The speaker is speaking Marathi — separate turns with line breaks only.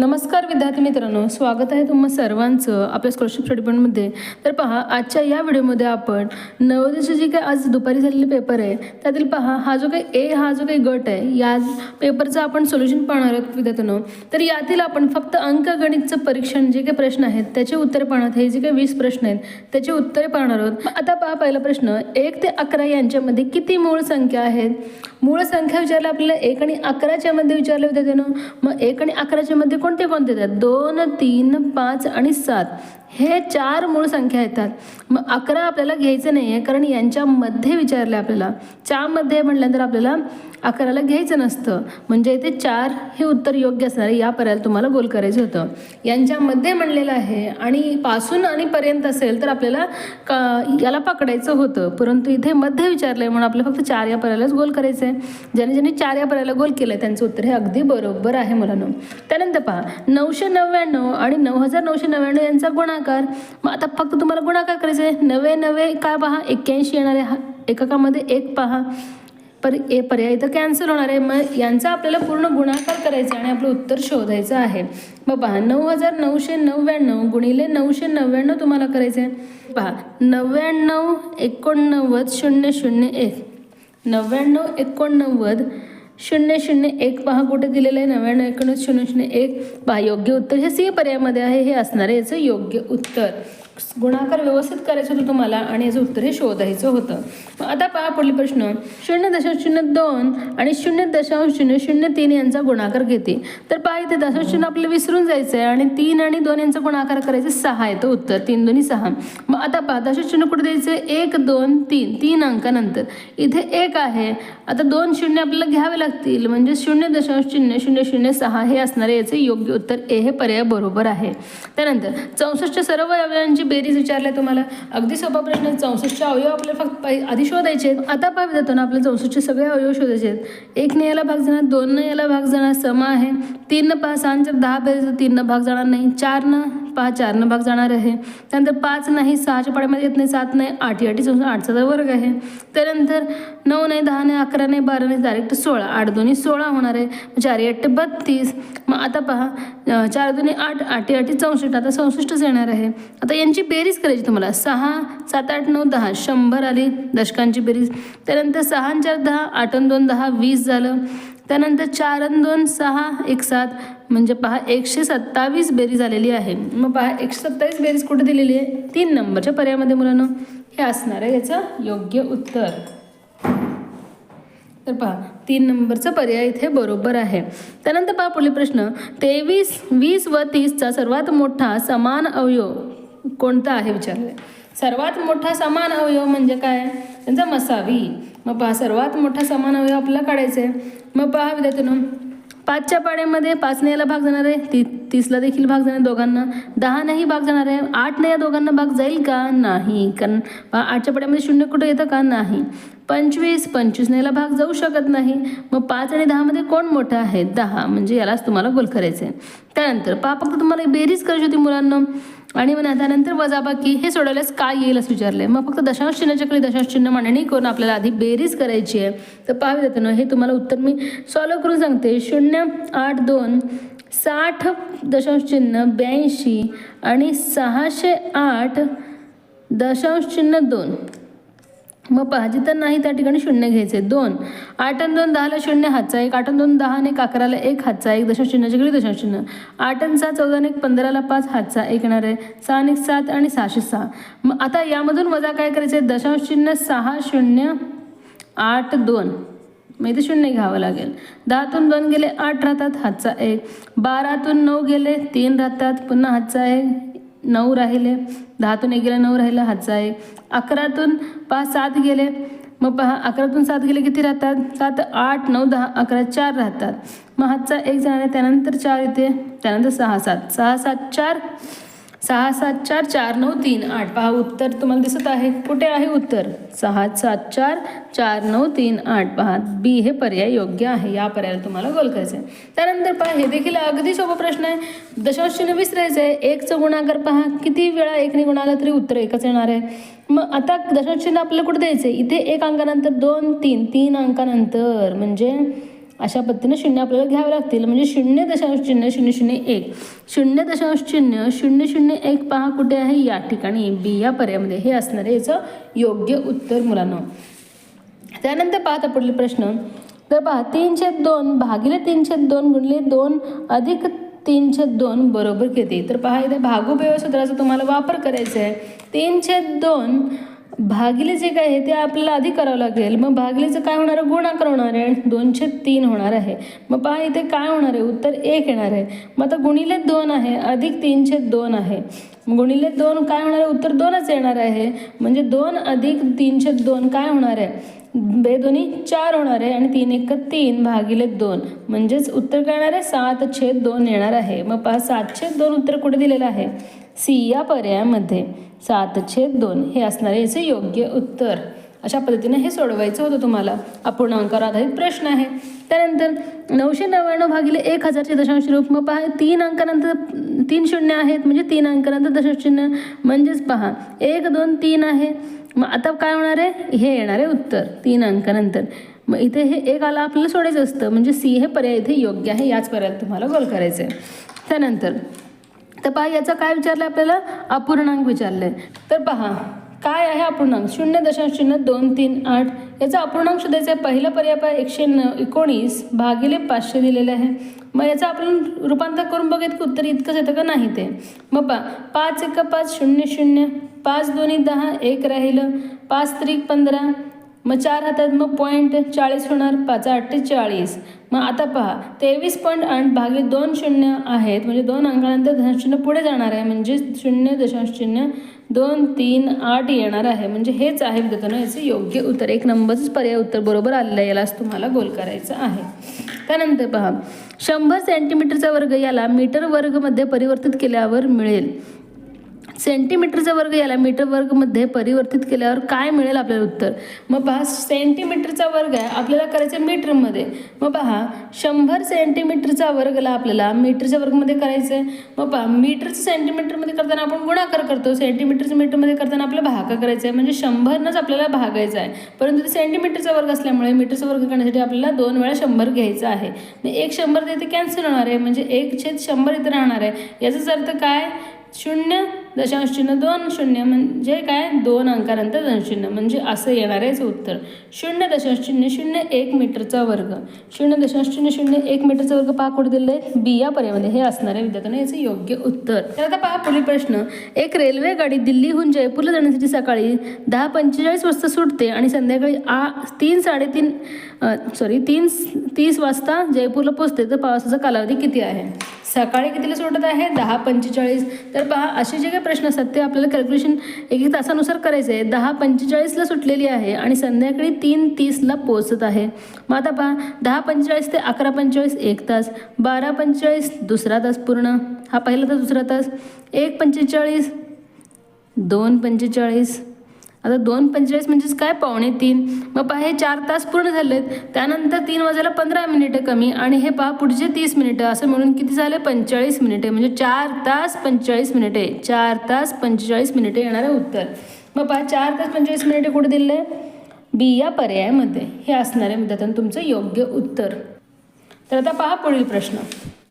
नमस्कार विद्यार्थी मित्रांनो स्वागत आहे तुम्हा सर्वांचं आपल्या स्कॉलरशिप स्टडीपॉईंटमध्ये तर पहा आजच्या या व्हिडिओमध्ये आपण नवोदयचे जे काही आज दुपारी झालेले पेपर आहे त्यातील पहा हा जो काही ए हा जो काही गट आहे या पेपरचं आपण सोल्युशन पाहणार आहोत विद्यार्थ्यांनो. तर यातील आपण फक्त अंकगणितचं परीक्षण जे काही प्रश्न आहेत त्याचे उत्तरे पाहणार आहोत. हे जे काही वीस प्रश्न आहेत त्याचे उत्तरे पाहणार आहोत. आता पहा पहिला प्रश्न एक ते अकरा यांच्यामध्ये किती मूळ संख्या आहेत? मूळ संख्या विचारल्या आपल्याला एक आणि अकराच्या मध्ये होते विद्यार्थ्यांनो. मग एक आणि अकराच्या मध्ये कोणते कोणते येतात? दोन तीन पाच आणि सात. हे चार मूळ संख्या येतात. मग अकरा आपल्याला घ्यायचं नाही आहे कारण यांच्यामध्ये विचारलं आपल्याला. चारमध्ये म्हटल्यानंतर आपल्याला अकराला घ्यायचं नसतं. म्हणजे इथे चार हे उत्तर योग्य असणार आहे. या पर्यायाला तुम्हाला गोल करायचं होतं. यांच्यामध्ये म्हणलेलं आहे आणि पासून आणि पर्यंत असेल तर आपल्याला का याला पकडायचं होतं. परंतु इथे मध्य विचारलं आहे म्हणून आपल्याला फक्त चार या पर्यायालाच गोल करायचं आहे ज्याने ज्यांनी चार या पर्यायाला गोल केलं आहे त्यांचं उत्तर हे अगदी बरोबर आहे मुलांनो. त्यानंतर पहा नऊशे नव्याण्णव आणि नऊ हजार नऊशे नव्याण्णव यांचा गुणाकार. मग आता फक्त तुम्हाला गुणाकार करायचा आहे नवे नवे काय पहा एक्क्याऐंशी येणार आहे हा एककामध्ये एक पहा. पर ए पर्याय तर कॅन्सल होणार आहे. मग यांचा आपल्याला पूर्ण गुणाकार करायचा आणि आपलं उत्तर शोधायचं आहे. मग पहा नऊ हजार नऊशे नव्याण्णव गुणिले नऊशे नव्याण्णव तुम्हाला करायचं आहे पहा नव्याण्णव एकोणनव्वद शून्य शून्य एक. नव्याण्णव एकोणनव्वद शून्य शून्य एक पहा कुठे दिलेलं आहे? नव्याण्णव एकोणीस शून्य शून्य एक. पहा योग्य उत्तर हे सी पर्यायामध्ये आहे. हे असणार आहे याचं योग्य उत्तर. गुणाकार व्यवस्थित करायचं होतं तुम्हाला आणि याचं उत्तर हे शोधायचं होतं. मग आता पहा पुढील प्रश्न. शून्य दशांश शून्य दोन आणि शून्य दशांश शून्य शून्य तीन यांचा गुणाकार घेते तर पहा इथे दशांश शून्य आपल्याला विसरून जायचं आहे आणि तीन आणि दोन यांचा गुणाकार करायचं सहा येतं उत्तर तीन दोन्ही सहा. मग आता पहा दशांश शून्य कुठे द्यायचं एक दोन तीन तीन अंकानंतर. इथे एक आहे. आता दोन शून्य आपल्याला घ्यावे लागतील. म्हणजे शून्य दशांश शून्य शून्य शून्य सहा हे असणारे याचे योग्य उत्तर ए हे पर्याय बरोबर आहे. त्यानंतर चौसष्टच्या सर्व अवयवांची बेरीज विचारलं तुम्हाला. अगदी सोपा प्रश्न चौसष्टचे अवयव आपल्याला फक्त आधी शोधायचे आहेत. आता पाहत जातो ना आपल्याला चौसष्टचे सगळे अवयव शोधायचे आहेत. एक ने याला भाग जाणार दोन न याला भाग जाणार सम आहे. तीन न पहा जर दहा बेरीज तीन न भाग जाणार नाही. चार न पहा चार भाग जाणार आहे. त्यानंतर पाच नाही सहाच्या पाड्यामध्ये येत नाही सात नाही आठ आठी चौसष्ट आठचा तर वर्ग आहे. त्यानंतर नऊ नाही दहा नाही अकरा नाही बारा नाही डायरेक्ट सोळा. आठ दोन्ही सोळा होणार आहे. चार आठ बत्तीस. मग आता पहा चार दोन्ही आठ आठ आठी चौसष्ट. आता चौसष्टच येणार आहे. आता यांची बेरीज करायची तुम्हाला. सहा सात आठ नऊ दहा. शंभर आली दशकांची बेरीज. त्यानंतर सहा चार दहा. आठ दोन दहा. वीस झालं. त्यानंतर चार आणि दोन सहा एक सात. म्हणजे पहा एकशे सत्तावीस बेरीज आलेली आहे. मग पहा एकशे सत्तावीस बेरीज कुठे दिलेली आहे? तीन नंबरच्या पर्यायामध्ये मुलांना. हे असणार आहे याचं योग्य उत्तर. तर पहा तीन नंबरचा पर्याय इथे बरोबर आहे. त्यानंतर पहा पुढील प्रश्न. तेवीस वीस व तीसचा सर्वात मोठा समान अवयव कोणता आहे? विचारले सर्वात मोठा समान अवयव म्हणजे काय? त्यांचा मसावी. मग पहा सर्वात मोठा समान अवयव आपल्याला काढायचा आहे मग पहा विद्यार्थ्यांनो पाचच्या पाड्यामध्ये पाचने याला भाग जाणार आहे ती तीसला देखील भाग जाणार दोघांना. दहानेही भाग जाणार आहे आठने या दोघांना भाग जाईल का? नाही. कारण आठच्या पाड्यामध्ये शून्य कुठं येतं का? नाही. पंचवीस पंचवीसने याला भाग जाऊ शकत नाही. मग पाच आणि दहामध्ये कोण मोठं आहे? दहा. म्हणजे यालाच तुम्हाला गोल करायचं आहे त्यानंतर पहा फक्त तुम्हाला बेरीज करायची होती मुलांना. आणि मग त्यानंतर वजाबाकी हे सोडवल्यास काय येईल असं विचारलं आहे मग फक्त दशांश चिन्हाच्या खाली दशांश चिन्ह मांडणी करून आपल्याला आधी बेरीज करायची आहे. तर पाहावी जातं ना हे तुम्हाला उत्तर मी सॉल्व करून सांगते. शून्य आठ दोन साठ दशांश चिन्ह ब्याऐंशी आणि सहाशे आठ दशांश चिन्ह दोन. मग पहा तर नाही त्या ठिकाणी शून्य घ्यायचे. दोन. आठ आणि दोन दहाला शून्य हातचा एक. आठ आणि दोन दहा आणि एक. अकराला एक हातचा एक. दशांश चिन्हाच्या म्हणजे घरी दशांश चिन्ह आठ आणि सहा चौदा आणि एक. पंधराला पाच हातचा एक येणार आहे. सहा आणि सात आणि सहाशे सहा. मग आता यामधून वजा काय करायचं आहे? दशांश चिन्ह सहा शून्य आठ दोन. मग इथे शून्य घ्यावं लागेल. दहातून दोन गेले आठ राहतात हातचा एक. बारातून नऊ गेले तीन राहतात. पुन्हा हातचा एक. नऊ राहिले दहातून एक गेला नऊ राहिला हातचा एक अकरातून पाच सात गेले. मग पहा अकरातून सात गेले किती राहतात? सात आठ नऊ दहा अकरा चार राहतात. मग हातचा एक जाणार आहे त्यानंतर चार येते. त्यानंतर सहा सात. सहा सात चार. सहा सात चार चार नऊ तीन आठ. पहा उत्तर तुम्हाला दिसत आहे. कुठे आहे उत्तर? सहा सात चार चार नऊ तीन आठ. पहा बी हे पर्याय योग्य आहे. या पर्यायाला तुम्हाला गोल करायचं आहे. त्यानंतर पहा हे देखील अगदी सोपा प्रश्न आहे. दशांश चिन्ह विसरायचं आहे एकचं गुणाकार पहा. किती वेळा एकने गुणाला तरी उत्तर एकच येणार आहे. मग आता दशांश चिन्ह आपल्याला कुठे द्यायचं आहे इथे एक अंकानंतर दोन तीन तीन अंकानंतर. म्हणजे अशा पद्धतीने शून्य आपल्याला घ्यावे लागतील. म्हणजे शून्य दशांश चिन्ह शून्य शून्य एक. शून्य दशांश चिन्ह शून्य शून्य एक पहा कुठे आहे? या ठिकाणी बी या पर्यायामध्ये. हे असणार आहे याचं योग्य उत्तर मुलांना. त्यानंतर पाहता पुढील प्रश्न. तर पहा तीनशे दोन भागिले तीनशे दोन गुणले दोन अधिक तीनशे दोन बरोबर किती? तर पहा इथे भागोबेव सूत्राचा तुम्हाला वापर करायचा आहे. तीनशे दोन भागिले जे काय आहे ते आपल्याला आधी करावं लागेल. मग भागिलेचं काय होणार आहे? गुणाकार होणार आहे दोनशे तीन होणार आहे. मग पहा इथे काय होणार आहे? उत्तर एक येणार आहे. मग आता गुणिले दोन आहे अधिक तीनशे दोन आहे. गुणिले दोन काय होणार आहे? उत्तर दोनच येणार आहे. म्हणजे दोन अधिक तीनशे दोन काय होणार आहे? बे दोन्ही चार होणार आहे आणि तीन एक तीन भागिले दोन. म्हणजेच उत्तर काय येणार आहे? सात छेद दोन येणार आहे. मग पहा सातशे दोन उत्तर कुठे दिलेलं आहे? सी या पर्यायामध्ये सात छेद दोन हे असणारे याचे योग्य उत्तर. अशा पद्धतीने हे सोडवायचं होतं तुम्हाला. अपूर्णांकावर आधारित प्रश्न आहे. त्यानंतर नऊशे नव्याण्णव भागिले एक हजारचे दशांश रूप मग पहा तीन अंकानंतर तीन शून्य आहेत. म्हणजे तीन अंकानंतर दशांश शून्य म्हणजेच पहा एक दोन तीन आहे. मग आता काय होणार आहे? हे येणार आहे उत्तर. तीन अंकानंतर. मग इथे हे एक आला आपल्याला सोडायचं असतं. म्हणजे सी हे पर्याय इथे योग्य आहे याच पर्यायात तुम्हाला गोल करायचं आहे त्यानंतर तर पहा याचा काय विचारलं आपल्याला? अपूर्णांक विचारलंय. तर पहा काय आहे अपूर्णांक? शून्य दशांश शून्य दोन तीन आठ. याचा अपूर्णांक शोधायचा आहे. पहिला पर्याय पहा एकशे न एकोणीस भागिले पाचशे दिलेलं आहे. मग याचं आपण रूपांतर करून बघित की उत्तर इतकंच येतं का? नाही ते. मग पा पाच एक पाच शून्य शून्य. पाच दोन्ही दहा एक राहिलं. पाच त्रिक पंधरा. मग चार हातात मग पॉईंट चाळीस होणार. पाच आठ चाळीस. मग आता पहा तेवीस पॉईंट आठ भागी दोन शून्य आहेत म्हणजे दोन अंकानंतर दशांश पुढे जाणार आहे म्हणजे शून्य दशांश शून्य दोन तीन आठ येणार आहे. म्हणजे हेच आहे विद्यार्थ्यांना याचं योग्य उत्तर. एक नंबरच पर्याय उत्तर बरोबर आलेलं आहे यालाच तुम्हाला गोल करायचं आहे. त्यानंतर पहा शंभर सेंटीमीटरचा वर्ग याला मीटर वर्गमध्ये परिवर्तित केल्यावर मिळेल. सेंटीमीटरचा वर्ग याला मीटर वर्गमध्ये परिवर्तित केल्यावर काय मिळेल आपल्याला उत्तर? मग पहा सेंटीमीटरचा वर्ग आहे आपल्याला करायचं आहे मीटरमध्ये. मग पहा शंभर सेंटीमीटरचा वर्गला आपल्याला मीटरच्या वर्गमध्ये करायचं आहे. मग पहा मीटरचं सेंटीमीटरमध्ये करताना आपण गुणाकार करतो. सेंटीमीटरचं मीटरमध्ये करताना आपल्याला भागा करायचा आहे. म्हणजे शंभरनंच आपल्याला भागायचं आहे. परंतु ते सेंटीमीटरचा वर्ग असल्यामुळे मीटरचा वर्ग करण्यासाठी आपल्याला दोन वेळा शंभर घ्यायचं आहे. मग एक शंभर ते इथे कॅन्सल होणार आहे. म्हणजे एक छेद शंभर इथे राहणार आहे. याचाच अर्थ काय? शून्य दशांश चिन्ह दोन शून्य म्हणजे काय? दोन अंकानंतर दशांश चिन्ह म्हणजे असं येणार आहे उत्तर. शून्य दशांश चिन्ह शून्य एक मीटरचा वर्ग. शून्य दशांश चिन्ह शून्य एक मीटरचा वर्ग पहा कुठे दिले बी या पर्यामध्ये. हे असणार आहे विद्यार्थ्यांना याचं योग्य उत्तर. तर आता पहा पुढील प्रश्न. एक रेल्वे गाडी दिल्लीहून जयपूरला जाण्यासाठी सकाळी दहा पंचेचाळीस वाजता सुटते आणि संध्याकाळी आ तीन साडेतीन सॉरी तीन तीस वाजता जयपूरला पोचते तर प्रवासाचा कालावधी किती आहे? सकाळी कितीला सुटत आहे? दहा पंचेचाळीस. तर पहा असे जे काही प्रश्न असतात ते आपल्याला कॅल्क्युलेशन एक एक तासानुसार करायचे आहे दहा पंचेचाळीसला सुटलेली आहे आणि संध्याकाळी तीन तीसला पोचत आहे. मग आता पहा दहा पंचेचाळीस ते अकरा पंचेचाळीस एक तास. बारा पंचेचाळीस दुसरा तास पूर्ण. हा पहिला तास दुसरा तास. एक पंचेचाळीस दोन पंचेचाळीस. आता दोन पंचेचाळीस म्हणजेच काय? पावणे तीन. मग पहा हे चार तास पूर्ण झालेत. त्यानंतर तीन वाजायला पंधरा मिनिटं कमी. आणि हे पहा पुढचे तीस मिनिटं. असं म्हणून किती झाले? पंचेचाळीस मिनिटे. म्हणजे चार तास पंचेचाळीस मिनिटे. चार तास पंचेचाळीस मिनिटे येणार आहे उत्तर. मग पहा चार तास पंचेचाळीस मिनिटे कुठे दिले बी या पर्यायामध्ये. हे असणारे मुद्दा तुमचं योग्य उत्तर. तर आता पहा पुढील प्रश्न.